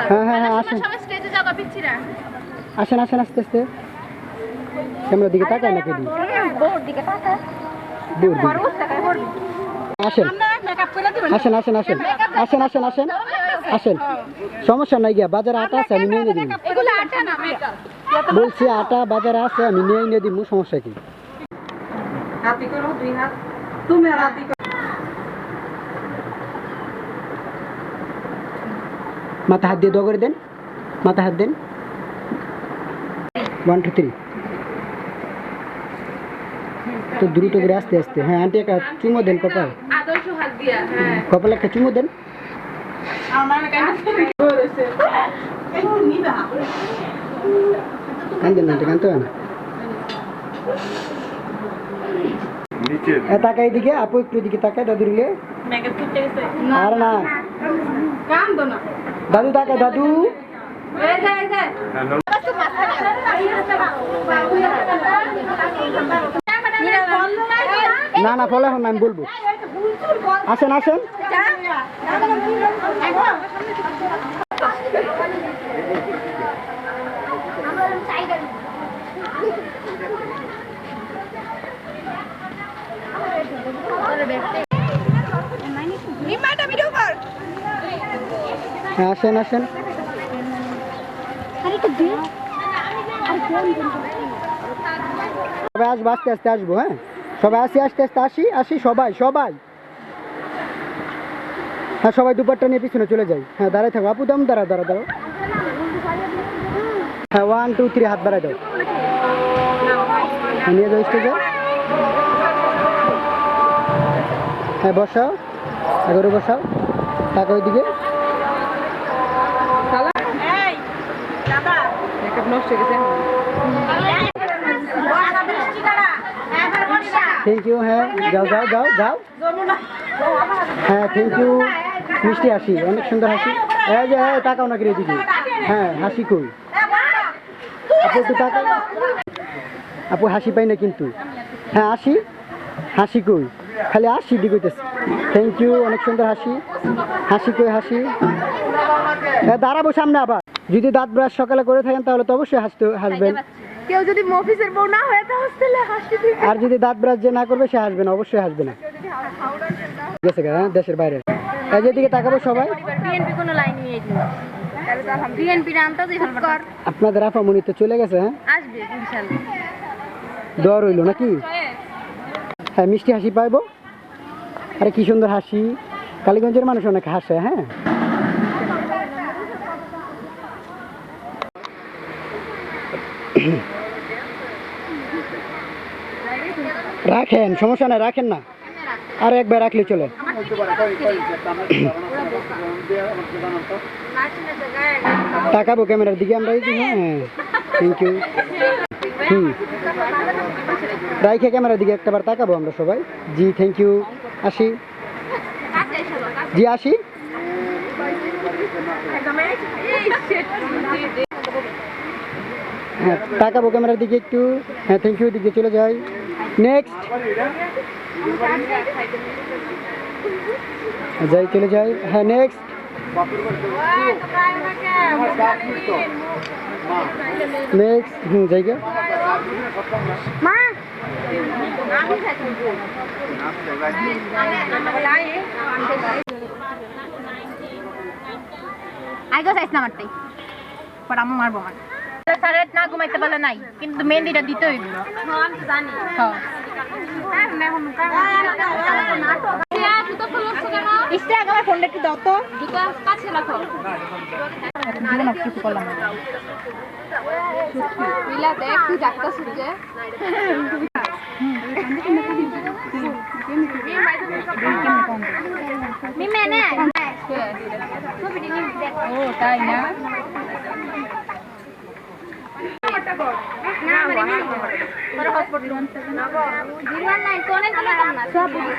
হ্যাঁ হ্যাঁ হ্যাঁ আসেন আসেন। আসেন আস্তে আস্তে। ক্যামেরার দিকে তাকায় নাকি বউর দিকে তাকা দূর দিকে। খরচ টাকা করবি আসেন। আসেন আসেন আসেন। আসেন আসেন আসেন। আসেন। সমস্যা নাই গিয়া বাজারে আটা আছে আমি নিয়ে এনে দিব। বলছি আটা। বাজারে আছে আমি নিয়ে এনে দিব সমস্যা কি হাতি করো দুই হাত তুমি আর হাতি করো মাথা হাত দিয়ে দোয়া করে দেন। মাথা হাত দেন। ওয়ান টু থ্রি তো দ্রুত করে আস্তে আস্তে। হ্যাঁ আন্টি একটা চুমো দেন কপাল। আদর্শ হাত দিয়া হ্যাঁ কপালে একটা চুমো দেন। আমার কান্দেন না কানতে হয় না। নিচে এ তাকাই দিকে আপু একটু দিকে তাকায় দাদুর আর না। কাম না। দাদু তাকায় দাদু। না না ফলে এখন আমি বলব। আসেন আসেন। নিমাটা ভিডিও হ্যাঁ আসেন আসেন। সবাই আসব আস্তে আস্তে আসব হ্যাঁ? সবাই আসি আস্তে আস্তে আসি আসি সবাই সবাই। হ্যাঁ সবাই দুপারটা নিয়ে পিছনে চলে যাই। হ্যাঁ দাঁড়াই থাকো। আপু দাম দাঁড়া দাঁড়া দাঁড়াও। হ্যাঁ ওয়ান টু থ্রি হাত বাড়াই দাও। হ্যাঁ, নিয়ে যাও স্টেজে হ্যাঁ বসাও। এগারো বসাও। টাকা ওইদিকে। হয়ে থ্যাংক ইউ হ্যাঁ যাও যাও যাও যাও। হ্যাঁ থ্যাংক ইউ মিষ্টি হাসি, অনেক সুন্দর হাসি। এই যে হ্যাঁ তাকাও না কিরে হ্যাঁ হাসি কই? আপু, একটু তাকাও। আপু, হাসি পাই না কিন্তু। হ্যাঁ আসি হাসি কই? খালি আসি দি কইতেছে। থ্যাংক ইউ অনেক সুন্দর হাসি। হাসি কই, হাসি? হ্যাঁ দাঁড়াবো সামনে আবার। যদি দাঁত ব্রাশ সকালে করে থাকেন তাহলে তো অবশ্যই হাসতে হাসবেন। কেউ যদি মফিসের বউ না হয়ে তো হোস্টেলে হাসি দিবে। আর যদি দাঁত ব্রাশ যে না করবে সে হাসবে না অবশ্যই হাসবে না। গেছে হ্যাঁ দেশের বাইরে। এই যেদিকে তাকাবো সবাই। বিএনপি কোনো লাইন নিয়ে বিএনপি আনতে আপনাদের আফামনি তো চলে গেছে হ্যাঁ? আসবে ইনশাআল্লাহ। দর হইল নাকি? হ্যাঁ মিষ্টি হাসি পাইবো। আরে কি সুন্দর হাসি। কালীগঞ্জের মানুষ অনেক হাসে হ্যাঁ? রাখেন, সমস্যা নাই, রাখেন না। আর একবার রাখলে চলে। তাকাবো ক্যামেরার দিকে, আমরা হ্যাঁ থ্যাংক ইউ হুম। রাইখে ক্যামেরার দিকে একটাবার তাকাবো আমরা সবাই। জি থ্যাংক ইউ আসি। জি, আসি। হ্যাঁ তাকাবো ক্যামেরার দিকে একটু হ্যাঁ থ্যাংক ইউ দিকে চলে যাই। নেক্সট যাই, চলে যাই। হ্যাঁ নেক্সট নেক্সট হুম জায়গা মা। আইগো চাইছ না মারতেই পর আম্মু মারবো আমার। সাড়ে না ঘুমাইতে পারলে নাই কিন্তু মেহেন্দিটা দিতে হইব আমার ফোনটা একটু দাও তো কাছে রাখো কিছু করলাম দেখ তুই যাকতা সুজে মিমে নে ও তাই না না? মানে